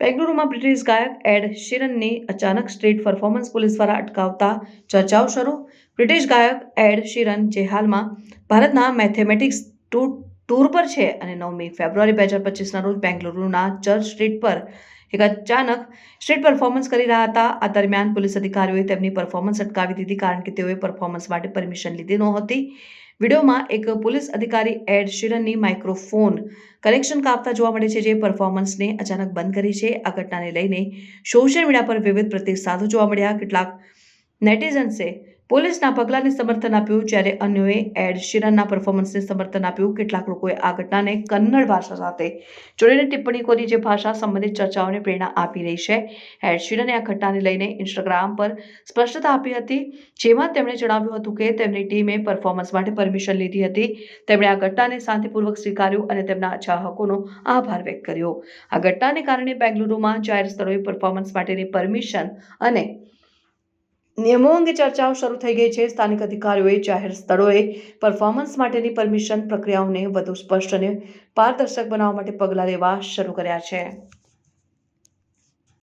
બેંગલુરુમાં British ગાયક add શિરનની અચાનક street performance police દ્વારા અટકાવતા ચર્ચાઓ શરૂ. બ્રિટિશ ગાયક એડ શિરન, જે હાલમાં ભારતના મેથેમેટિક્સ ટૂર પર છે અને નવમી ફેબ્રુઆરી બે હજાર પચીસના રોજ બેંગલુરુના ચર્ચ સ્ટ્રીટ પર એક અચાનક સ્ટ્રીટ પરફોર્મન્સ કરી રહ્યા હતા. આ દરમિયાન પોલીસ અધિકારીઓએ તેમની પરફોર્મન્સ અટકાવી દીધી કારણ કે તેઓએ પરફોર્મન્સ માટે પરમિશન લીધી નહોતી. વિડીયોમાં એક પોલીસ અધિકારી એડ શિરનની માઇક્રોફોન કનેક્શન કાપતા જોવા મળે છે, જે પરફોર્મન્સને અચાનક બંધ કરી છે. આ ઘટનાને લઈને સોશિયલ મીડિયા પર વિવિધ પ્રતિસાદો જોવા મળ્યા. કેટલાક નેટિઝન્સે પોલીસના પગલાંને સમર્થન આપ્યું જ્યારે અન્યોએ એડ શિરનના પરફોર્મન્સને સમર્થન આપ્યું. કેટલાક લોકોએ આ ઘટનાને કન્નડ ભાષા સાથે જોડીને ટિપ્પણી કરી જે ભાષા સંબંધિત ચર્ચાઓને પ્રેરણા આપી રહી છે. એડ શિરને આ ઘટનાને લઈને ઇન્સ્ટાગ્રામ પર સ્પષ્ટતા આપી હતી, જેમાં તેમણે જણાવ્યું હતું કે તેમની ટીમે પરફોર્મન્સ માટે પરમિશન લીધી હતી. તેમણે આ ઘટનાને શાંતિપૂર્વક સ્વીકાર્યું અને તેમના ચાહકોનો આભાર વ્યક્ત કર્યો. આ ઘટનાને કારણે બેંગલુરુમાં જાહેર સ્થળોએ પરફોર્મન્સ માટેની પરમિશન અને નિયમો અંગે ચર્ચાઓ શરૂ થઈ ગઈ છે. સ્થાનિક અધિકારીઓએ જાહેર સ્થળોએ પરફોર્મન્સ માટેની પરમિશન પ્રક્રિયાઓને વધુ સ્પષ્ટ અને પારદર્શક બનાવવા માટે પગલાં લેવા શરૂ કર્યા છે.